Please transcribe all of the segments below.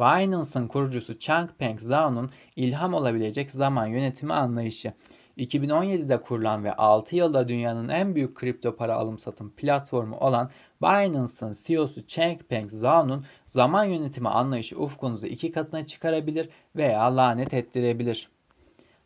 Binance'ın kurucusu Changpeng Zhao'nun ilham olabilecek zaman yönetimi anlayışı. 2017'de kurulan ve 6 yılda dünyanın en büyük kripto para alım satım platformu olan Binance'ın CEO'su Changpeng Zhao'nun zaman yönetimi anlayışı ufkunuzu iki katına çıkarabilir veya lanet ettirebilir.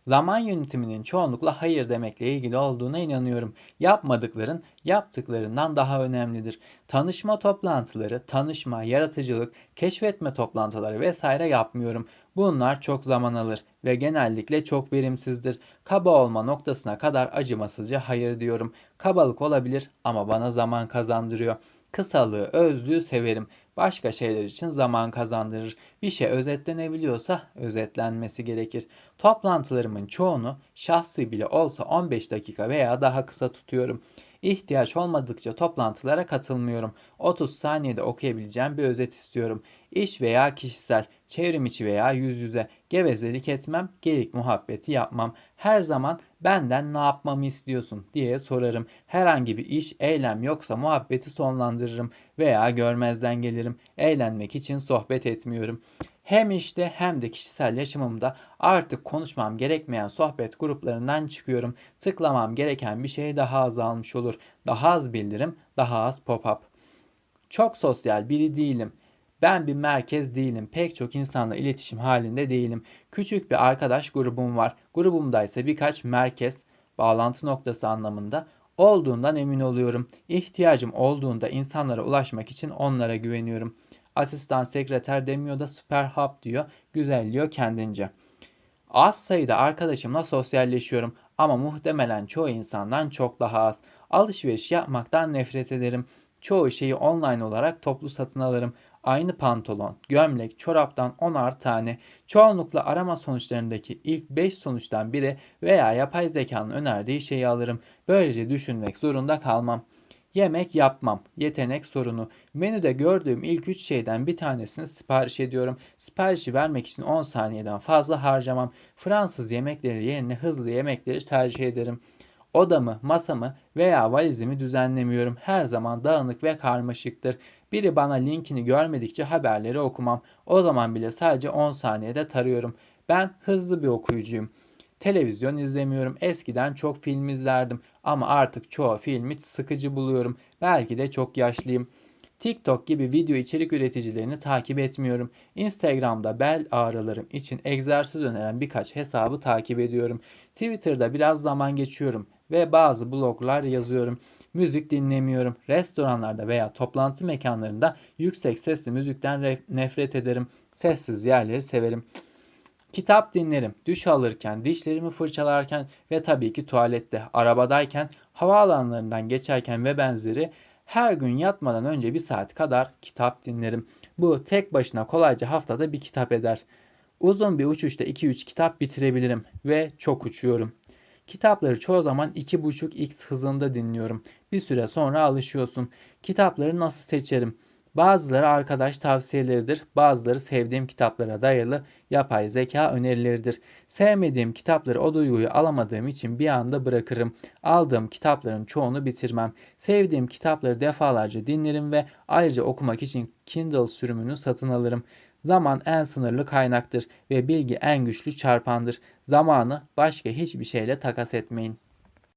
Zaman yönetiminin çoğunlukla hayır demekle ilgili olduğuna inanıyorum. Yapmadıkların yaptıklarından daha önemlidir. Tanışma toplantıları, tanışma, yaratıcılık, keşfetme toplantıları vesaire yapmıyorum. Bunlar çok zaman alır ve genellikle çok verimsizdir. Kaba olma noktasına kadar acımasızca hayır diyorum. Kabalık olabilir ama bana zaman kazandırıyor. Kısalığı, özlüğü severim. Başka şeyler için zaman kazandırır. Bir şey özetlenebiliyorsa özetlenmesi gerekir. Toplantılarımın çoğunu şahsi bile olsa 15 dakika veya daha kısa tutuyorum. İhtiyaç olmadıkça toplantılara katılmıyorum. 30 saniyede okuyabileceğim bir özet istiyorum. İş veya kişisel, çevrim içi veya yüz yüze gevezelik etmem, gelik muhabbeti yapmam. Her zaman benden ne yapmamı istiyorsun diye sorarım. Herhangi bir iş, eylem yoksa muhabbeti sonlandırırım veya görmezden gelirim. Eğlenmek için sohbet etmiyorum. Hem işte hem de kişisel yaşamımda artık konuşmam gerekmeyen sohbet gruplarından çıkıyorum. Tıklamam gereken bir şey daha azalmış olur. Daha az bildirim, daha az pop-up. Çok sosyal biri değilim. Ben bir merkez değilim. Pek çok insanla iletişim halinde değilim. Küçük bir arkadaş grubum var. Grubumda ise birkaç merkez, bağlantı noktası anlamında olduğundan emin oluyorum. İhtiyacım olduğunda insanlara ulaşmak için onlara güveniyorum. Asistan sekreter demiyor da süper hub diyor. Güzelliyor kendince. Az sayıda arkadaşımla sosyalleşiyorum ama muhtemelen çoğu insandan çok daha az. Alışveriş yapmaktan nefret ederim. Çoğu şeyi online olarak toplu satın alırım. Aynı pantolon, gömlek, çoraptan 10'ar tane. Çoğunlukla arama sonuçlarındaki ilk 5 sonuçtan biri veya yapay zekanın önerdiği şeyi alırım. Böylece düşünmek zorunda kalmam. Yemek yapmam. Yetenek sorunu. Menüde gördüğüm ilk 3 şeyden bir tanesini sipariş ediyorum. Siparişi vermek için 10 saniyeden fazla harcamam. Fransız yemekleri yerine hızlı yemekleri tercih ederim. Odamı, masamı veya valizimi düzenlemiyorum. Her zaman dağınık ve karmaşıktır. Biri bana linkini görmedikçe haberleri okumam. O zaman bile sadece 10 saniyede tarıyorum. Ben hızlı bir okuyucuyum. Televizyon izlemiyorum. Eskiden çok film izlerdim ama artık çoğu filmi sıkıcı buluyorum. Belki de çok yaşlıyım. TikTok gibi video içerik üreticilerini takip etmiyorum. Instagram'da bel ağrılarım için egzersiz öneren birkaç hesabı takip ediyorum. Twitter'da biraz zaman geçiyorum ve bazı bloglar yazıyorum. Müzik dinlemiyorum. Restoranlarda veya toplantı mekanlarında yüksek sesli müzikten nefret ederim. Sessiz yerleri severim. Kitap dinlerim. Duş alırken, dişlerimi fırçalarken ve tabii ki tuvalette, arabadayken, havaalanlarından geçerken ve benzeri her gün yatmadan önce bir saat kadar kitap dinlerim. Bu tek başına kolayca haftada bir kitap eder. Uzun bir uçuşta 2-3 kitap bitirebilirim ve çok uçuyorum. Kitapları çoğu zaman 2.5x hızında dinliyorum. Bir süre sonra alışıyorsun. Kitapları nasıl seçerim? Bazıları arkadaş tavsiyeleridir, bazıları sevdiğim kitaplara dayalı yapay zeka önerileridir. Sevmediğim kitapları o duyguyu alamadığım için bir anda bırakırım. Aldığım kitapların çoğunu bitirmem. Sevdiğim kitapları defalarca dinlerim ve ayrıca okumak için Kindle sürümünü satın alırım. Zaman en sınırlı kaynaktır ve bilgi en güçlü çarpandır. Zamanı başka hiçbir şeyle takas etmeyin.